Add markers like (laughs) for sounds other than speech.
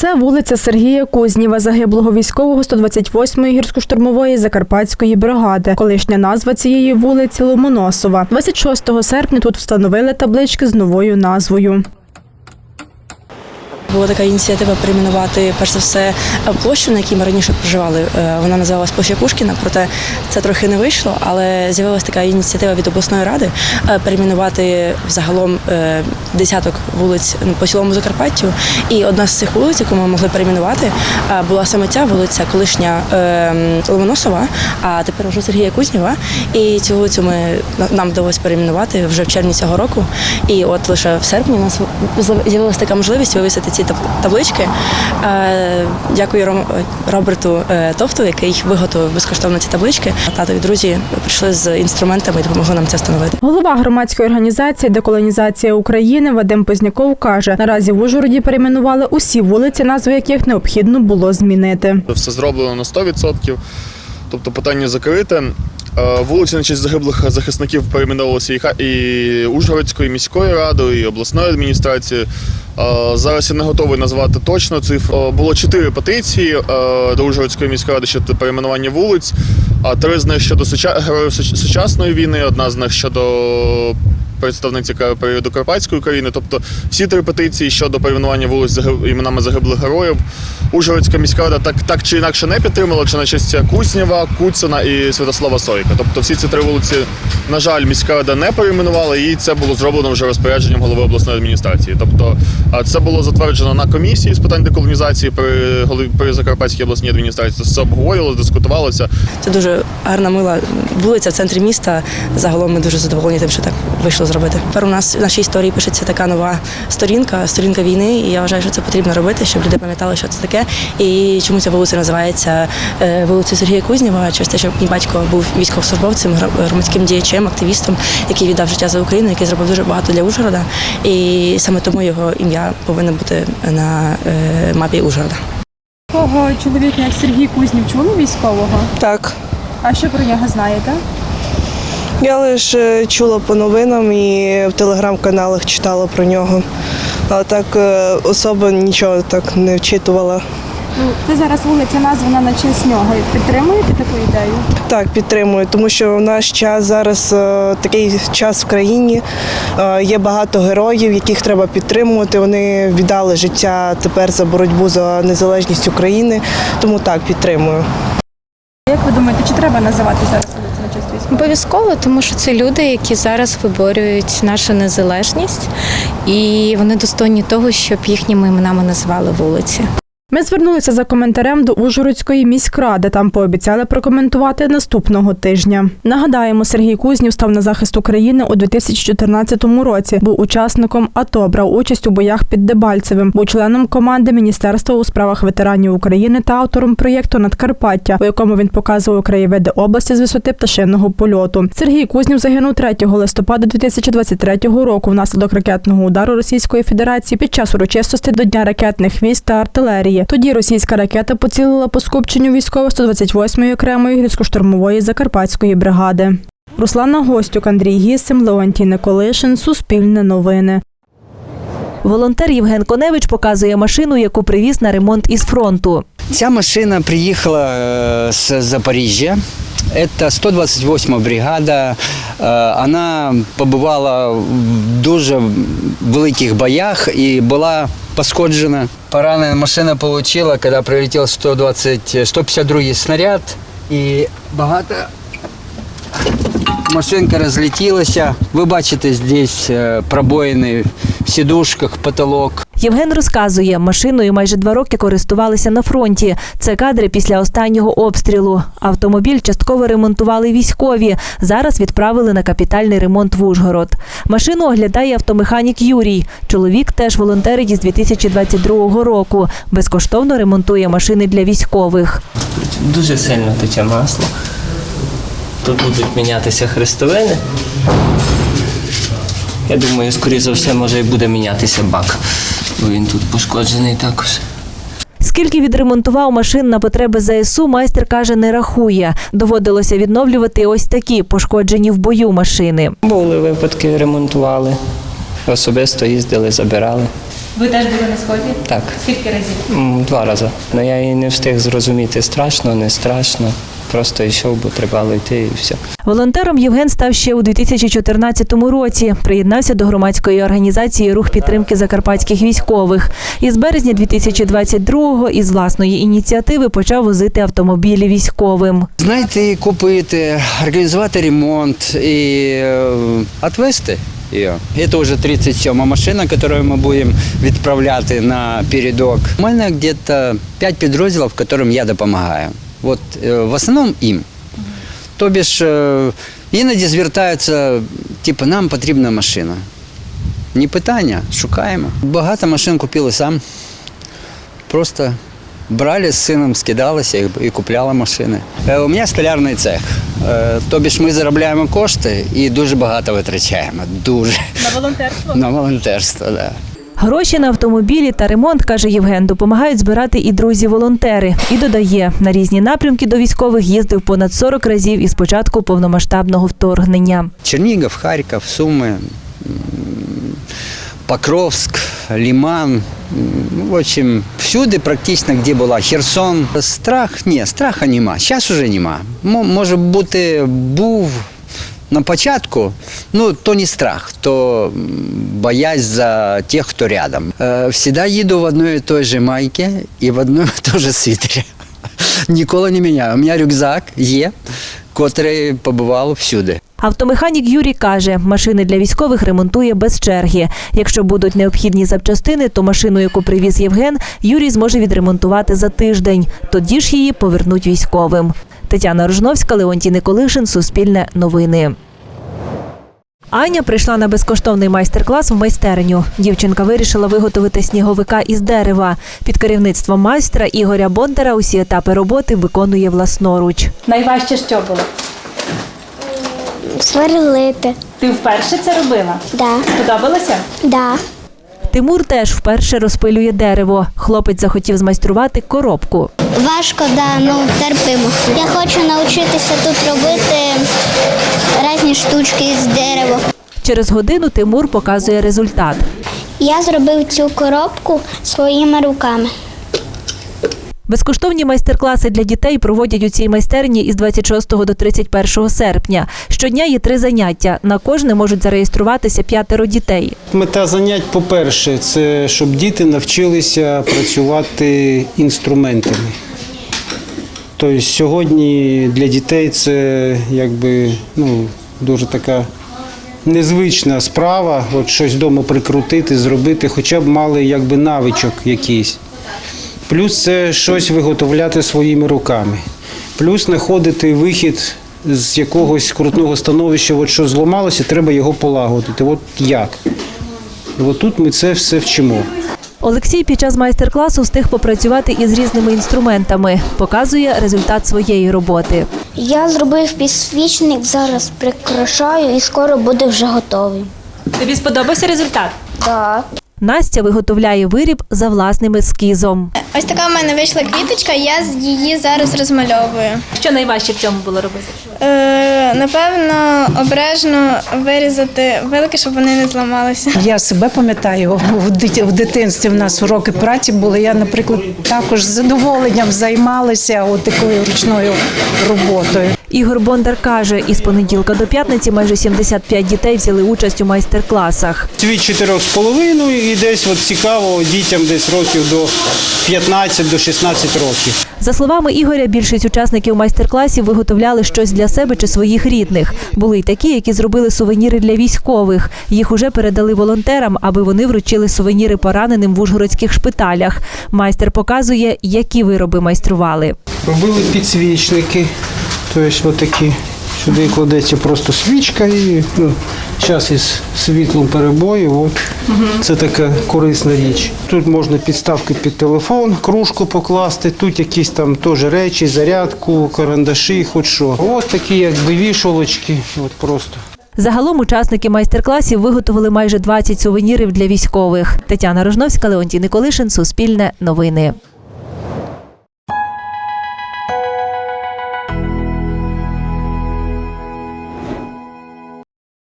Це вулиця Сергія Кузніва, загиблого військового 128-ї гірсько-штурмової Закарпатської бригади. Колишня назва цієї вулиці Ломоносова. 26 серпня тут встановили таблички з новою назвою. Була така ініціатива перейменувати перш за все площу, на якій ми раніше проживали. Е, Вона називалась площа Пушкіна, проте це трохи не вийшло. Але з'явилася така ініціатива від обласної ради е, перейменувати взагалом е, десяток вулиць по цілому Закарпаттю. І одна з цих вулиць, яку ми могли перейменувати, була саме ця вулиця, колишня е, Ломоносова, а тепер вже Сергія Кузніва. І цю вулицю ми нам вдалося перейменувати вже в червні цього року. І от лише в серпні у нас з'явилася така можливість вивісити ці таб- таблички. Е, Дякую Роберту е, Товту, який виготовив безкоштовно ці таблички. Тато і друзі прийшли з інструментами і допомогли нам це встановити. Голова громадської організації Деколонізація України Вадим Позняков каже, наразі в Ужгороді перейменували усі вулиці, назви яких необхідно було змінити. Все зроблено на 100%. Тобто питання закрите. Е, Вулиці на честь загиблих захисників перейменовувалися і Ужгородською міською радою, і обласною адміністрацією. Е, Зараз я не готовий назвати точно цифру. Е, Було чотири петиції до Ужгородської міської ради щодо перейменування вулиць, а три з них щодо героїв сучасної війни, одна з них щодо представниці ка- періоду Карпатської України. Тобто всі три петиції щодо перейменування вулиць іменами загиблих героїв. Ужгородська міська рада так, так чи інакше не підтримала, чи на честь Куцнєва, Куцина і Святослава Сойка. Тобто всі ці три вулиці, на жаль, міська рада не перейменувала, і це було зроблено вже розпорядженням голови обласної адміністрації. Тобто це було затверджено на комісії з питань деколонізації при голові при Закарпатській обласній адміністрації. Це обговорювалося, дискутувалося. Це дуже гарна мила вулиця в центрі міста. Загалом ми дуже задоволені тим, що так вийшло зробити. Тепер у нас в нашій історії пишеться така нова сторінка, сторінка війни. І я вважаю, що це потрібно робити, щоб люди пам'ятали, що це таке. І чому ця вулиця називається е, вулицею Сергія Кузніва, через те, що мій батько був військовослужбовцем, громадським діячем, активістом, який віддав життя за Україну, який зробив дуже багато для Ужгорода. І саме тому його ім'я повинно бути на е, мапі Ужгорода. Кого чоловіка, як Сергій Кузнів, чули військового? Так. А що про нього знаєте? Я лише чула по новинам і в телеграм-каналах читала про нього. А так е, особо нічого так не вчитувала. Ну, це зараз вулиця названа на честь нього. Підтримуєте таку ідею? Так, підтримую, тому що в наш час зараз е, такий час в країні. Е, є багато героїв, яких треба підтримувати. Вони віддали життя тепер за боротьбу за незалежність України. Тому так, підтримую. Як ви думаєте, чи треба називати зараз вулицю на честь? Обов'язково, тому що це люди, які зараз виборюють нашу незалежність, і вони достойні того, щоб їхніми іменами називали вулиці. Ми звернулися за коментарем до Ужгородської міськради. Там пообіцяли прокоментувати наступного тижня. Нагадаємо, Сергій Кузнів став на захист України у 2014 році. Був учасником АТО, брав участь у боях під Дебальцевим, був членом команди Міністерства у справах ветеранів України та автором проєкту Надкарпаття, у якому він показував краєвиди області з висоти пташиного польоту. Сергій Кузнів загинув 3 листопада 2023 року внаслідок ракетного удару Російської Федерації під час урочистості до Дня ракетних військ та артилерії. Тоді російська ракета поцілила по скупченню військових 128-ї окремої гірсько-штурмової Закарпатської бригади. Руслана Гостюк, Андрій Гісим, Леонтій Николишин, Суспільне новини. Волонтер Євген Коневич показує машину, яку привіз на ремонт із фронту. Ця машина приїхала е, з Запоріжжя. Це 128 бригада. Е, Вона побувала в дуже великих боях і була пошкоджена. Поранена машина отримала, коли прилетів 120, 152 снаряд і багато машинка розлетілася. Ви бачите здесь е, пробоїни в сідушках, потолок. Євген розказує, машиною майже два роки користувалися на фронті. Це кадри після останнього обстрілу. Автомобіль частково ремонтували військові. Зараз відправили на капітальний ремонт в Ужгород. Машину оглядає автомеханік Юрій. Чоловік теж волонтерить із 2022 року. Безкоштовно ремонтує машини для військових. Дуже сильно тече масло. Тут будуть мінятися хрестовини. Я думаю, скоріше за все, може і буде мінятися бак, бо він тут пошкоджений також. Скільки відремонтував машин на потреби ЗСУ, майстер каже, не рахує. Доводилося відновлювати ось такі пошкоджені в бою машини. Були випадки, ремонтували. Особисто їздили, забирали. Ви теж були на сході? Так, Скільки разів? два рази. Ну я і не встиг зрозуміти, страшно, не страшно. Просто йшов, бо треба йти і все. Волонтером Євген став ще у 2014 році. Приєднався до громадської організації Рух підтримки закарпатських військових. Із березня 2022-го із власної ініціативи почав возити автомобілі військовим. Знаєте, купити, організувати ремонт і е, відвести її. Це вже 37 машина, яку ми будемо відправляти на передок. У мене десь 5 підрозділів, яким я допомагаю. От, е, в основному їм. Тобі ж е, іноді звертаються, типу, нам потрібна машина. Не питання, шукаємо. Багато машин купили сам. Просто брали з сином, скидалися і, і купляли машини. Е, у мене столярний цех. Е, тобі ж ми заробляємо кошти і дуже багато витрачаємо. Дуже. На волонтерство? На волонтерство, так. Да. Гроші на автомобілі та ремонт, каже Євген, допомагають збирати і друзі-волонтери. І додає, на різні напрямки до військових їздив понад 40 разів із початку повномасштабного вторгнення. Чернігов, Харків, Суми, Покровськ, Лиман. м, В общем, всюди практично, де була Херсон. Страх, ні, страха нема. Зараз уже нема. Може бути, був на початку, ну, то не страх, то м, боязнь за тих, хто рядом. Е, Всегда їду в одной і той же майці і в одной і той же свитері. (laughs) Ніколи не міняю. У мене рюкзак є, котрий побував всюди. Автомеханік Юрій каже, машини для військових ремонтує без черги. Якщо будуть необхідні запчастини, то машину, яку привіз Євген, Юрій зможе відремонтувати за тиждень. Тоді ж її повернуть військовим. Тетяна Рожновська, Леонтій Николишин, Суспільне новини. Аня прийшла на безкоштовний майстер-клас в майстерню. Дівчинка вирішила виготовити сніговика із дерева. Під керівництвом майстра Ігоря Бондара усі етапи роботи виконує власноруч. Найважче що було? Сверлити. Ти вперше це робила? Да. Сподобалося? Да. Тимур теж вперше розпилює дерево. Хлопець захотів змайструвати коробку. Важко, да, ну терпимо. Я хочу навчитися тут робити різні штучки з дерева. Через годину Тимур показує результат. Я зробив цю коробку своїми руками. Безкоштовні майстер-класи для дітей проводять у цій майстерні із 26 до 31 серпня. Щодня є три заняття. На кожне можуть зареєструватися п'ятеро дітей. Мета занять, по-перше, це щоб діти навчилися працювати інструментами. Тобто сьогодні для дітей це якби ну, дуже така незвична справа, от щось вдома прикрутити, зробити, хоча б мали якби навичок якийсь. Плюс це щось виготовляти своїми руками. Плюс знаходити вихід з якогось крутного становища, от що зламалося, треба його полагодити. От як? От тут ми це все вчимо. Олексій під час майстер-класу встиг попрацювати із різними інструментами. Показує результат своєї роботи. Я зробив підсвічник, зараз прикрашаю і скоро буде вже готовий. Тобі сподобався результат? Да. Настя виготовляє виріб за власним ескізом. Ось така в мене вийшла квіточка, я з- її зараз розмальовую. Що найважче в цьому було робити? Е, напевно, обережно вирізати вилки, щоб вони не зламалися. Я себе пам'ятаю в дит- в дитинстві. В нас уроки праці були. Я, наприклад, також з задоволенням займалася такою ручною роботою. Ігор Бондар каже, із понеділка до п'ятниці майже 75 дітей взяли участь у майстер-класах. Від 4,5 і десь от цікаво дітям десь років до 15 до 16 років. За словами Ігоря, більшість учасників майстер-класів виготовляли щось для себе чи своїх рідних. Були й такі, які зробили сувеніри для військових. Їх уже передали волонтерам, аби вони вручили сувеніри пораненим в ужгородських шпиталях. Майстер показує, які вироби майстрували. Робили підсвічники, тобто отакі. Сюди кладеться просто свічка і ну, час із світлом перебою. От. Це така корисна річ. Тут можна підставки під телефон, кружку покласти, тут якісь там теж речі, зарядку, карандаші, хоч що. Ось такі якби вішолочки, от просто. Загалом учасники майстер-класів виготовили майже 20 сувенірів для військових. Тетяна Рожновська, Леонтій Николишин, Суспільне новини.